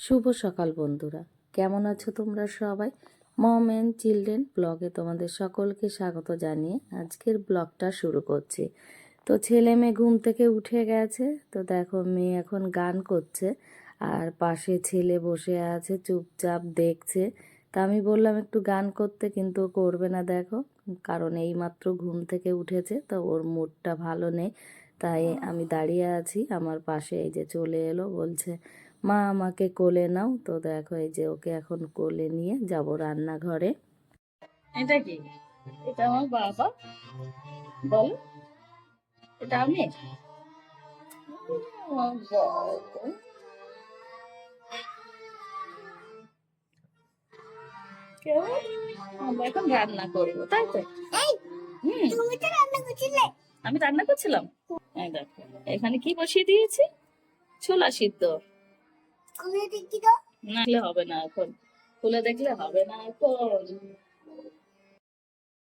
শুভ সকাল বন্ধুরা। কেমন আছো তোমরা সবাই? মম অ্যান্ড চিলড্রেন ব্লগে তোমাদের সকলকে স্বাগত জানিয়ে আজকের ব্লগটা শুরু করছি। তো ছেলে মেয়ে ঘুম থেকে উঠে গেছে, তো দেখো মেয়ে এখন গান করছে, আর পাশে ছেলে বসে আছে, চুপচাপ দেখছে। তা আমি বললাম একটু গান করতে, কিন্তু করবে না দেখো, কারণ এইমাত্র ঘুম থেকে উঠেছে, তো ওর মুডটা ভালো নেই। তাই আমি দাঁড়িয়ে আছি। আমার পাশে এই যে চলে এলো বলছে মা আমাকে কোলে নাও। তো দেখো এই যে ওকে এখন কোলে নিয়ে যাব রান্নাঘরে। এটা কি? এটা আমার বাবা? বলো। এটা আমি? আমার বাবা। কেমন? আমরা এখন রান্না করব তাই তো? হুম। আমি রান্না করছিলাম। দেখো এখানে কি বসিয়ে দিয়েছি? ছোলা সিদ্ধ। না হবে না এখন। খুলে দেখলে হবে না এখন।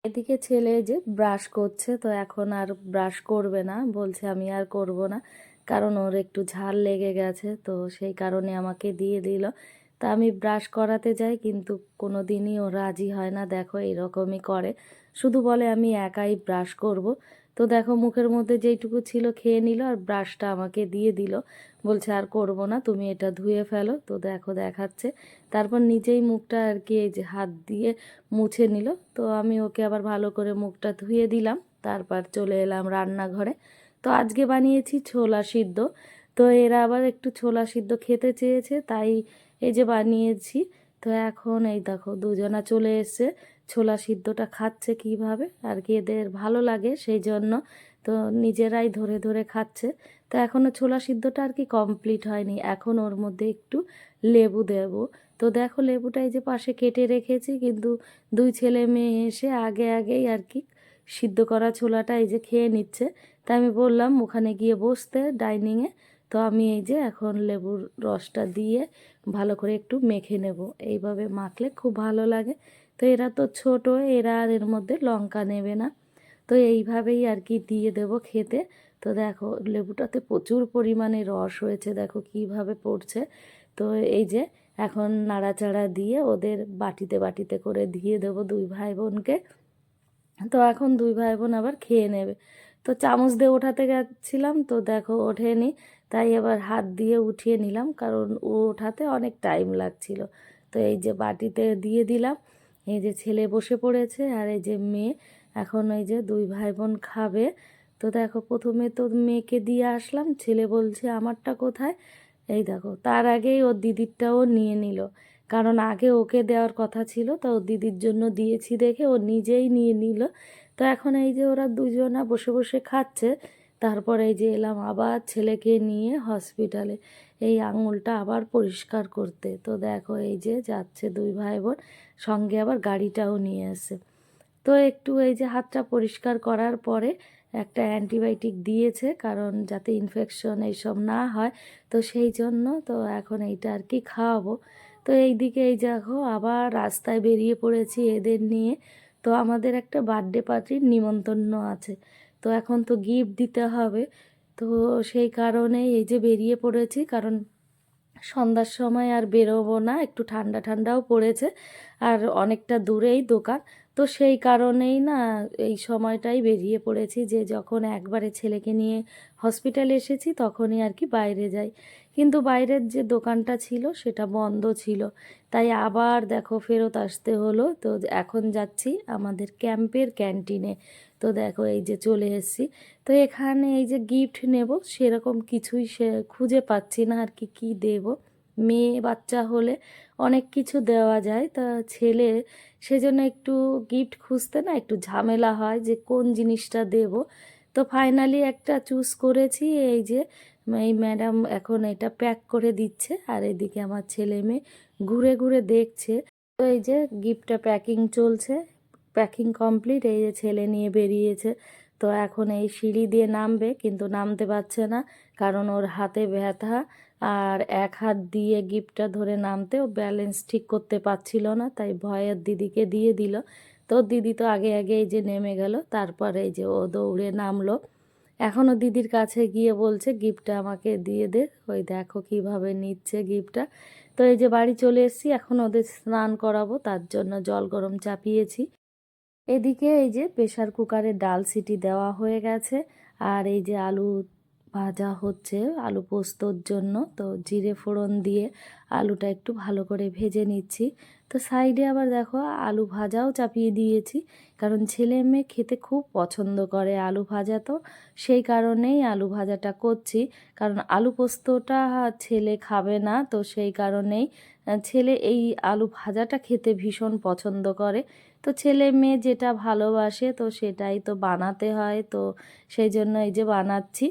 এদিকে ছেলে যে ব্রাশ করছে তো এখন আর ব্রাশ করবে না। বলছে আমি আর করব না। কারণ ওর একটু ঝাল লেগে গেছে তো সেই কারণে আমাকে দিয়ে দিল। তা আমি ব্রাশ করাতে যাই কিন্তু কোনো দিনই ও রাজি হয় না। দেখো এরকমই করে। শুধু বলে আমি একাই ব্রাশ করব। তো দেখো মুখের মধ্যে যেইটুকু ছিল খেয়ে নিল আর ব্রাশটা আমাকে দিয়ে দিল। বলছে, আর করব না, তুমি এটা ধুয়ে ফেলো। তো দেখো দেখাচ্ছে। তারপর নিজেই মুখটা আর কি এই যে হাত দিয়ে মুছে নিল। তো আমি ওকে আবার ভালো করে মুখটা ধুয়ে দিলাম। তারপর চলে এলাম রান্নাঘরে। তো আজকে বানিয়েছি ছোলা সিদ্ধ। তো এরা আবার একটু ছোলা সিদ্ধ খেতে চেয়েছে, তাই এই যে বানিয়েছি। তো এখন এই দেখো দুজনা চলে এসছে। ছোলা সিদ্ধটা খাচ্ছে কীভাবে? আর কি এদের ভালো লাগে সেই জন্য তো নিজেরাই ধরে ধরে খাচ্ছে। তো এখনও ছোলা সিদ্ধটা আর কি কমপ্লিট হয়নি। এখন ওর মধ্যে একটু লেবু দেব। তো দেখো লেবুটা এই যে পাশে কেটে রেখেছি, কিন্তু দুই ছেলে মেয়ে এসে আগে আগেই আর কি সিদ্ধ করা ছোলাটা এই যে খেয়ে নিচ্ছে। তাই আমি বললাম, ওখানে গিয়ে বসতে ডাইনিংয়ে। তো আমি এই যে এখন লেবুর রসটা দিয়ে ভালো করে একটু মেখে নেব। এইভাবে মাখলে খুব ভালো লাগে। তো এরা তো ছোট, এরা আর এর মধ্যে লঙ্কা নেবে না। তো এইভাবেই আর কি দিয়ে দেব খেতে। তো দেখো, লেবুটাতে প্রচুর পরিমাণে রস হয়েছে, দেখো কীভাবে পড়ছে। তো এই যে, এখন নাড়াচাড়া দিয়ে ওদের বাটিতে বাটিতে করে দিয়ে দেব দুই ভাই বোনকে তো এখন দুই ভাই বোন আবার খেয়ে নেবে। তো চামচ দিয়ে ওঠাতে গেছিলাম, তো দেখো ওঠেনি। তাই এবার হাত দিয়ে উঠিয়ে নিলাম, কারণ ও ওঠাতে অনেক টাইম লাগছিল। তো এই যে বাটিতে দিয়ে দিলাম এই যে ছেলে বসে পড়েছে আর এই যে মেয়ে। এখন ওই যে দুই ভাই বোন খাবে। তো দেখো, প্রথমে তো মেয়েকে দিয়ে আসলাম। ছেলে বলছে, আমারটা কোথায়? এই দেখো, তার আগেই ওর দিদিরটাও নিয়ে নিল। কারণ আগে ওকে দেওয়ার কথা ছিল, তো ওর দিদির জন্য দিয়েছি দেখে ও নিজেই নিয়ে নিল। তো এখন এই যে ওরা দুজনা বসে বসে খাচ্ছে। তারপরে এই যে এলাম আবার ছেলেকে নিয়ে হসপিটালে। এই আঙুলটা আবার পরিষ্কার করতে। তো দেখো এই যে যাচ্ছে দুই ভাই বোন সঙ্গে আবার গাড়িটাও নিয়ে আসে। তো একটু এই যে হাতটা পরিষ্কার করার পরে একটা অ্যান্টিবায়োটিক দিয়েছে, কারণ যাতে ইনফেকশন এইসব না হয়, তো সেই জন্য তো এখন এইটা আর কি খাওয়াবো। তো এই দিকে এই দেখো আবার রাস্তায় বেরিয়ে পড়েছি এদের নিয়ে। তো আমাদের একটা বার্থডে পার্টির নিমন্ত্রণ আছে। তো এখন তো গিফট দিতে হবে। তো সেই কারণে এই যে বেরিয়ে পড়েছি, কারণ সন্ধ্যার সময় আর বেরোবো না, একটু ঠান্ডা ঠান্ডাও পড়েছে আর অনেকটা দূরেই দোকান। তো সেই কারণেই না এই সময়টাই বেরিয়ে পড়েছি যে যখন একবারে ছেলেকে নিয়ে হসপিটালে এসেছি, তখনই আর কি বাইরে যাই। কিন্তু বাইরের যে দোকানটা ছিল, সেটা বন্ধ ছিল। তাই আবার দেখো ফেরত আসতে হলো। তো এখন যাচ্ছি আমাদের ক্যাম্পের ক্যান্টিনে। তো দেখো এই যে চলে এসেছি। তো এখানে এই যে গিফট নেব, সেরকম কিছুই সে খুঁজে পাচ্ছি না আর কি, কী দেব? মেয়ে, বাচ্চা হলে অনেক কিছু দেওয়া যায়। তা ছেলে, সেজন্য একটু গিফট খুঁজতে না একটু ঝামেলা হয় যে কোন জিনিসটা দেব? তো ফাইনালি একটা চুজ করেছি, এই যে, এই ম্যাডাম এখন এটা প্যাক করে দিচ্ছে আর এদিকে আমার ছেলে মেয়ে ঘুরে ঘুরে দেখছে। তো এই যে গিফটটা প্যাকিং চলছে প্যাকিং কমপ্লিট এই যে ছেলে নিয়ে বেরিয়েছে। তো এখন এই সিঁড়ি দিয়ে নামবে, কিন্তু নামতে পারছে না, কারণ ওর হাতে ব্যথা আর এক হাত দিয়ে গিফটটা ধরে নামতে ও ব্যালেন্স ঠিক করতে পারছিল না, তাই ভয়ের দিদিকে দিয়ে দিল। তো দিদি তো আগে আগে এই যে নেমে গেল, তারপরে এই যে ও দৌড়ে নামলো। এখনও দিদির কাছে গিয়ে বলছে, গিফটটা আমাকে দিয়ে দে, ওই দেখো কীভাবে নিচ্ছে গিফটটা। তো এই যে বাড়ি চলে এসেছি, এখন ওদের স্নান করাবো, তার জন্য জল গরম চাপিয়েছি। এদিকে এই যে প্রেশার কুকারে ডাল সিটি দেওয়া হয়ে গেছে, আর এই যে আলু ভাজা হচ্ছে আলু পোস্তর জন্য। তো জিরে ফোড়ন দিয়ে আলুটা একটু ভালো করে ভেজে নিচ্ছি। তো সাইডে আবার দেখো আলু ভাজাও চাপিয়ে দিয়েছি। কারণ ছেলে মেয়ে খেতে খুব পছন্দ করে আলু ভাজা তো। সেই কারণেই আলু ভাজাটা করছি। কারণ আলু পোস্তটা ছেলে খাবে না, তো সেই কারণেই ছেলে এই আলু ভাজাটা খেতে ভীষণ পছন্দ করে। তো ছেলে মেয়ে যেটা ভালোবাসে তো সেটাই তো বানাতে হয়। তো সেই জন্য এই যে বানাচ্ছি।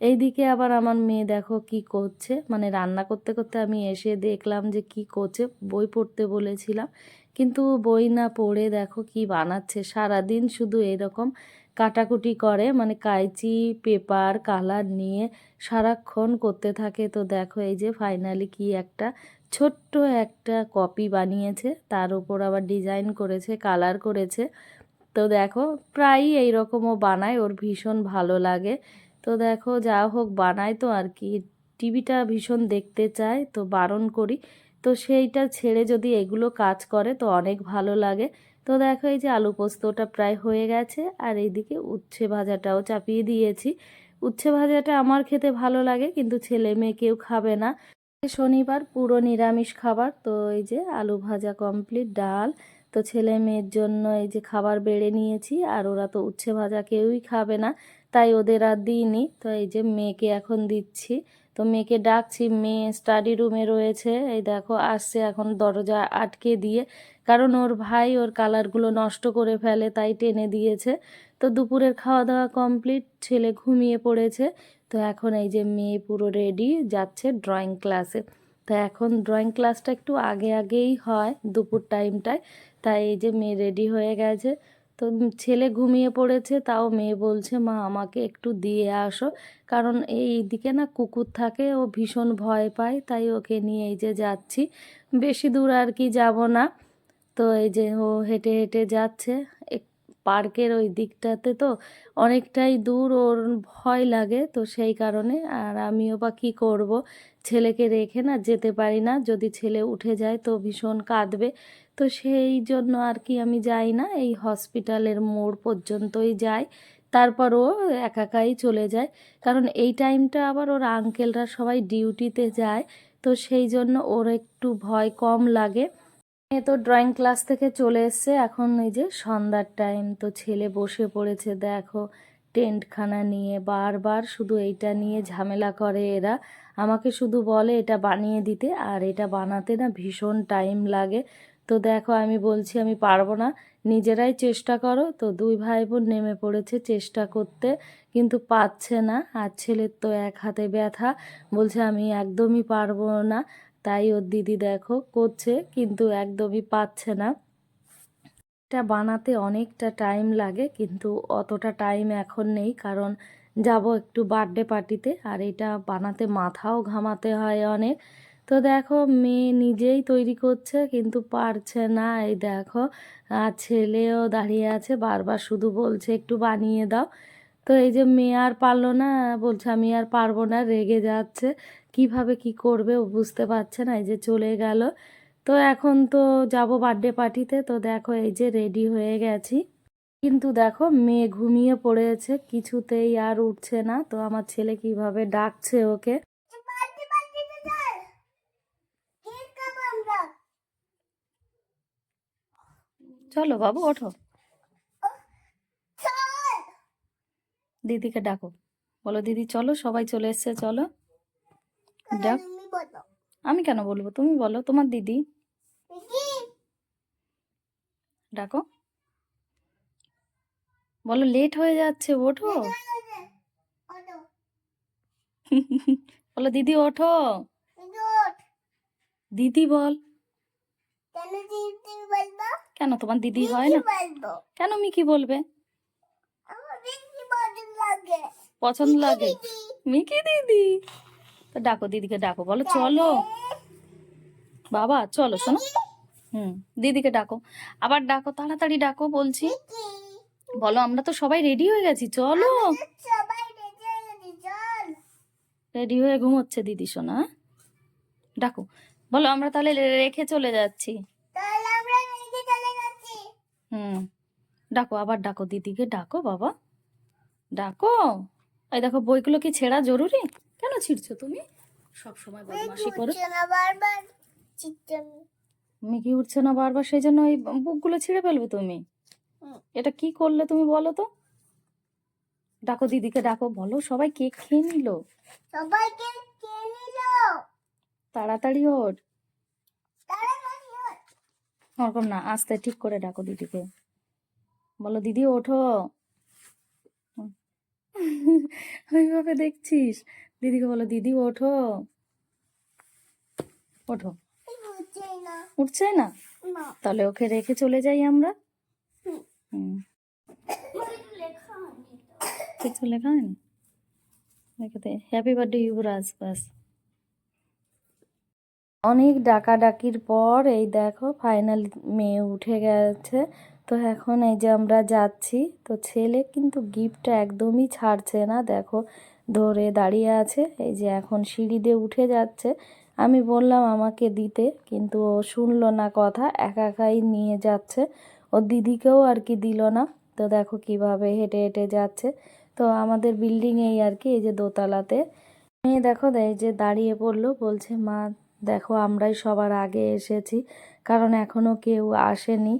এইদিকে আবার আমার মেয়ে দেখো কি করছে। মানে রান্না করতে করতে আমি এসে দেখলাম যে কি করছে, বই পড়তে বলেছিলাম। কিন্তু বই না পড়ে দেখো কি বানাচ্ছে। সারাদিন শুধু এরকম কাটাকুটি করে মানে কাইচি, পেপার, কালার নিয়ে সারাক্ষণ করতে থাকে। তো দেখো এই যে ফাইনালি কি একটা ছোট্ট একটা কপি বানিয়েছে, তার উপর আবার ডিজাইন করেছে কালার করেছে। তো দেখো প্রায়ই এইরকমও বানায়, ওর ভীষণ ভালো লাগে। তো দেখো, যা হোক বানায় তো আর কি। টিভিটা ভীষণ দেখতে চায়, তো বারণ করি। তো সেইটা ছেড়ে যদি এগুলো কাজ করে, তো অনেক ভালো লাগে। তো দেখো, এই যে আলু পোস্তটা প্রায় হয়ে গেছে, আর এইদিকে উচ্ছে ভাজাটাও চাপিয়ে দিয়েছি। উচ্ছে ভাজাটা আমার খেতে ভালো লাগে, কিন্তু ছেলে মেয়ে কেউ খাবে না। শনিবার পুরো নিরামিষ খাবার, তো এই যে আলু ভাজা কমপ্লিট ডাল। তো ছেলে মেয়ের জন্য এই যে খাবার বেড়ে নিয়েছি, আর ওরা তো উচ্ছে ভাজা কেউই খাবে না। তাই ওদের আর দিইনি। তো এই যে মেয়েকে এখন দিচ্ছি। তো মেয়েকে ডাকছি, মেয়ে স্টাডি রুমে রয়েছে। এই দেখো, আসছে এখন দরজা আটকে দিয়ে। কারণ ওর ভাই ওর কালারগুলো নষ্ট করে ফেলে, তাই টেনে দিয়েছে। তো দুপুরের খাওয়া দাওয়া কমপ্লিট ছেলে ঘুমিয়ে পড়েছে। তো এখন এই যে মেয়ে পুরো রেডি যাচ্ছে ড্রয়িং ক্লাসে তো এখন ড্রয়িং ক্লাসটা একটু আগে আগেই হয়, দুপুর টাইমটায় তাই এই যে মেয়ে রেডি হয়ে গেছে। তো ছেলে ঘুমিয়ে পড়েছে, তাও মেয়ে বলছে, মা, আমাকে একটু দিয়ে আসো। কারণ এই দিকে না কুকুর থাকে, ও ভীষণ ভয় পায়, তাই ওকে নিয়ে এই যে যাচ্ছি। বেশি দূর আর কি যাব না। তো এই যে ও হেঁটে হেঁটে যাচ্ছে পার্কের ওই দিকটাতে তো অনেকটাই দূর, ওর ভয় লাগে তো সেই কারণে, আর আমিও বা কী করব? ছেলেকে রেখে না যেতে পারি না, যদি ছেলে উঠে যায় তো ভীষণ কাঁদবে। তো সেই জন্য আর কি আমি যাই না, এই হসপিটালের মোড় পর্যন্তই যাই। তারপর ও একাকাই চলে যায় কারণ এই টাইমটা আবার ওর আঙ্কেলরা সবাই ডিউটিতে যায়, তো সেই জন্য ওর একটু ভয় কম লাগে। এ তো ড্রয়িং ক্লাস থেকে চলে এসছে, এখন এই যে সন্ধ্যার টাইম তো ছেলে বসে পড়েছে, দেখো। টেন্টখানা নিয়ে বারবার শুধু এইটা নিয়ে ঝামেলা করে এরা। আমাকে শুধু বলে এটা বানিয়ে দিতে, আর এটা বানাতে না ভীষণ টাইম লাগে। তো দেখো আমি বলছি আমি পারব না। নিজেরাই চেষ্টা করো। তো দুই ভাই বোন নেমে পড়েছে চেষ্টা করতে, কিন্তু পাচ্ছে না। আর ছেলের তো এক হাতে ব্যথা। বলছে আমি একদমই পারব না। তাই ওর দিদি দেখো করছে, কিন্তু একদমই পাচ্ছে না। এটা বানাতে অনেকটা টাইম লাগে, কিন্তু অতটা টাইম এখন নেই। কারণ যাব একটু বার্থডে পার্টিতে আর এটা বানাতে মাথাও ঘামাতে হয় অনেক। তো দেখো, মেয়ে নিজেই তৈরি করছে, কিন্তু পারছে না। এই দেখো, আর ছেলেও দাঁড়িয়ে আছে, বারবার শুধু বলছে, একটু বানিয়ে দাও। তো এই যে মেয়ে আর পারল না, বলছে, আমি আর পারব না, রেগে যাচ্ছে। কীভাবে কি করবে ও বুঝতে পারছে না, এই যে চলে গেল। তো এখন তো যাব বার্থডে পার্টিতে তো দেখো, এই যে রেডি হয়ে গেছি। কিন্তু দেখো, মেয়ে ঘুমিয়ে পড়েছে, কিছুতেই আর উঠছে না। তো আমার ছেলে কীভাবে ডাকছে ওকে? চলো বাবু, ওঠো। দিদিকে ডাকো। বলো, দিদি, চলো, সবাই চলে এসছে, চলো। ডাক। আমি কেন বলব? তুমি বলো, তোমার দিদি? ডাকো। বলো লেট হয়ে যাচ্ছে, ওঠো। বলো, দিদি, ওঠো। দিদি, বল। কেন তোমার দিদি হয় না? কেন মিকি বলবে? পছন্দ লাগে? মিকি দিদি? তো ডাকো দিদিকে ডাকো। বলো চলো। বাবা চলো শোনো। হুম দিদিকে ডাকো। আবার ডাকো তাড়াতাড়ি ডাকো বলছি। বলো আমরা তো সবাই রেডি হয়ে গেছি চলো। রেডি হয়ে ঘুমোচ্ছে দিদি শোনা হ্যাঁ? ডাকো। বলো আমরা তাহলে রেখে চলে যাচ্ছি তাহলে আমরা নিজে চলে যাচ্ছি হুম। ডাকো আবার ডাকো দিদিকে ডাকো বাবা। ডাকো। এই দেখো বইগুলো কি ছেঁড়া জরুরি? কেন ছিঁড়ছো তুমি? সব সময় বদমাশি করো। মিকি উঠছে না বারবার সেই জন্য ওই বুকগুলো ছিঁড়ে ফেলবে তুমি? এটা কি করলে তুমি বলো তো? ডাকো দিদিকে ডাকো বলো সবাই কেক খেয়ে নিল। সবাইকে কে নিল। তাড়াতাড়ি ওর তাড়াতাড়ি ওঠ। ওরকম না আস্তে ঠিক করে ডাকো দিদিকে। বলো দিদি ওঠো। ওইভাবে দেখছিস? দিদিকে বলো দিদি ওঠো। ওঠো। উঠছে না? তাহলে ওকে রেখে চলে যাই আমরা। কিছু লেখা হয়নি? হ্যাপি বার্থডে ইউবরাজ বাস অনেক ডাকাডাকির পর এই দেখো ফাইনাল মেয়ে উঠে গেছে। তো এখন এই যে আমরা যাচ্ছি, তো ছেলে কিন্তু গিফটটা একদমই ছাড়ছে না। দেখো ধরে দাঁড়িয়ে আছে, এই যে এখন সিঁড়ি দিয়ে উঠে যাচ্ছে। আমি বললাম আমাকে দিতে, কিন্তু ও শুনলো না কথা, একা একাই নিয়ে যাচ্ছে। ওর দিদিকেও আর কি দিল না। তো দেখো কীভাবে হেঁটে হেঁটে যাচ্ছে। তো আমাদের বিল্ডিংয়েই আর কি, এই যে দোতলাতে। মেয়ে দেখো এই যে দাঁড়িয়ে পড়ল, বলছে, মা দেখো আমরাই সবার আগে এসেছি, কারণ এখনও কেউ আসেনি।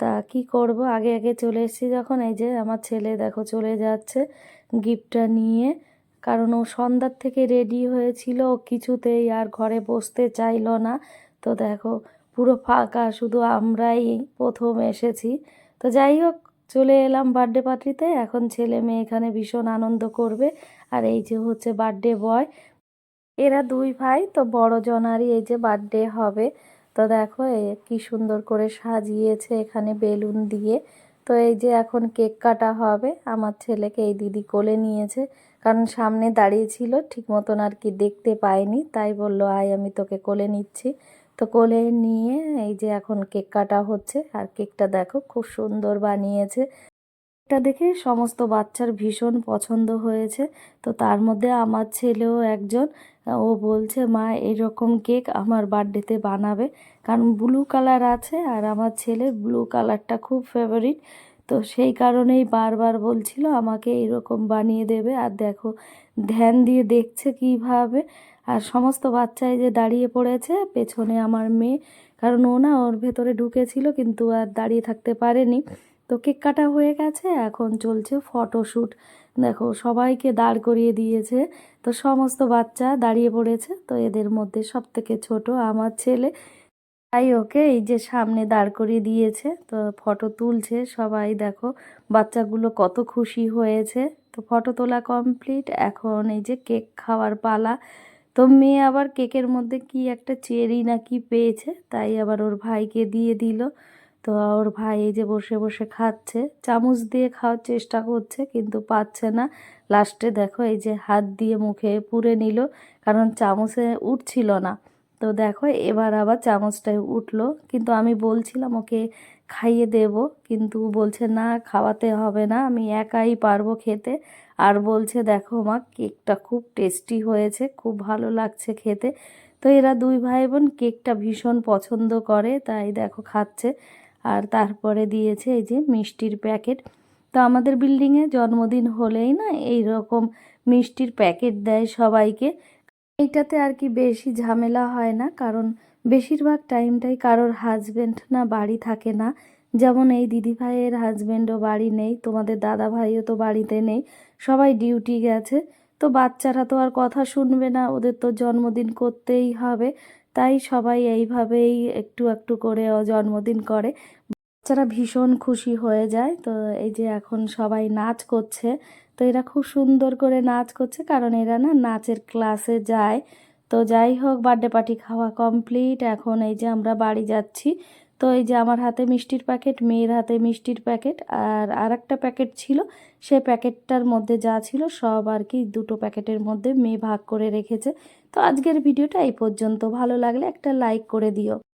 তা কি করব? আগে আগে চলে এসেছি যখন, এই যে আমার ছেলে দেখো চলে যাচ্ছে গিফটটা নিয়ে, কারণ ও সন্ধ্যার থেকে রেডি হয়েছিল কিছুতেই আর ঘরে বসতে চাইলো না। তো দেখো পুরো ফাঁকা, শুধু আমরাই প্রথম এসেছি। তো যাই হোক, চলে এলাম বার্থডে পার্টিতে। এখন ছেলে মেয়ে এখানে ভীষণ আনন্দ করবে। আর এই যে হচ্ছে বার্থডে বয় এরা দুই ভাই, তো বড় জনারই এই যে বার্থডে হবে। তো দেখো কি সুন্দর করে সাজিয়েছে এখানে বেলুন দিয়ে। তো এই যে এখন কেক কাটা হবে, আমার ছেলেকে এই দিদি কোলে নিয়েছে। কারণ সামনে দাঁড়িয়ে ছিল, ঠিক মতন আর কি দেখতে পাইনি তাই বলল, আয়, আমি তোকে কোলে নিচ্ছি। তো কোলে নিয়ে এই যে এখন কেক কাটা হচ্ছে, আর কেকটা দেখো খুব সুন্দর বানিয়েছে। এটা দেখে সমস্ত বাচ্চার ভীষণ পছন্দ হয়েছে। তো তার মধ্যে আমার ছেলেও একজন ও বলছে, মা, এরকম কেক আমার বার্থডেতে বানাবে। কারণ ব্লু কালার আছে আর আমার ছেলের ব্লু কালারটা খুব ফেভারিট তো সেই কারণেই বারবার বলছিল, আমাকে এরকম বানিয়ে দেবে। আর দেখো, ধ্যান দিয়ে দেখছে কীভাবে। আর সমস্ত বাচ্চাই যে দাঁড়িয়ে পড়েছে, পেছনে আমার মেয়ে। কারণ ও না, ওর ভেতরে ঢুকেছিল কিন্তু আর দাঁড়িয়ে থাকতে পারেনি। তো কেক কাটা হয়ে গেছে, এখন চলছে ফটোশ্যুট দেখো, সবাইকে দাঁড় করিয়ে দিয়েছে। তো সমস্ত বাচ্চা দাঁড়িয়ে পড়েছে। তো এদের মধ্যে সব থেকে ছোট আমার ছেলে। তাই ওকে এই যে সামনে দাঁড় করিয়ে দিয়েছে। তো ফটো তুলছে সবাই, দেখো, বাচ্চাগুলো কত খুশি হয়েছে। তো ফটো তোলা কমপ্লিট। এখন এই যে কেক খাওয়ার পালা। তো মেয়ে আবার কেকের মধ্যে কি একটা চেরি না কি পেয়েছে, তাই আবার ওর ভাইকে দিয়ে দিল। তো ওর ভাই এই যে বসে বসে খাচ্ছে, চামচ দিয়ে খাওয়ার চেষ্টা করছে কিন্তু পাচ্ছে না। লাস্টে দেখো এই যে হাত দিয়ে মুখে পুরে নিল, কারণ চামচে উঠছিল না। তো দেখো এবার আবার চামচটায় উঠল, কিন্তু আমি বলছিলাম ওকে খাইয়ে দেব, কিন্তু বলছে, না, খাওয়াতে হবে না, আমি একাই পারব খেতে। আর বলছে, দেখো মা, কেকটা খুব টেস্টি হয়েছে, খুব ভালো লাগছে খেতে। তো এরা দুই ভাই বোন কেকটা ভীষণ পছন্দ করে, তাই দেখো খাচ্ছে। আর তারপরে দিয়েছে এই যে মিষ্টির প্যাকেট। তো আমাদের বিল্ডিংয়ে জন্মদিন হলেই না এই রকম মিষ্টির প্যাকেট দেয় সবাইকে। এইটাতে আর কি বেশি ঝামেলা হয় না, কারণ বেশিরভাগ টাইমটাই কারোর হাজবেন্ড না, বাড়ি থাকে না। যেমন এই দিদি ভাইয়ের হাজবেন্ডও বাড়ি নেই, তোমাদের দাদা ভাইও তো বাড়িতে নেই, সবাই ডিউটি গেছে। তো বাচ্চারা তো আর কথা শুনবে না, ওদের তো জন্মদিন করতেই হবে। তাই সবাই এইভাবেই একটু একটু করে জন্মদিন করে। বাচ্চারা ভীষণ খুশি হয়ে যায়। তো এই যে এখন সবাই নাচ করছে। তো এরা খুব সুন্দর করে নাচ করছে কারণ এরা না নাচের ক্লাসে যায়। তো যাই হোক, বার্থডে পার্টি খাওয়া কমপ্লিট। এখন এই যে আমরা বাড়ি যাচ্ছি। তো এই যে আমার হাতে মিষ্টির প্যাকেট, মেয়ের হাতে মিষ্টির প্যাকেট আর আর একটা প্যাকেট ছিল। সে প্যাকেটটার মধ্যে যা ছিল সব আর কি দুটো প্যাকেটের মধ্যে মেয়ে ভাগ করে রেখেছে। তো আজকের ভিডিওটা এই পর্যন্ত। ভালো লাগলে একটা লাইক করে দিও।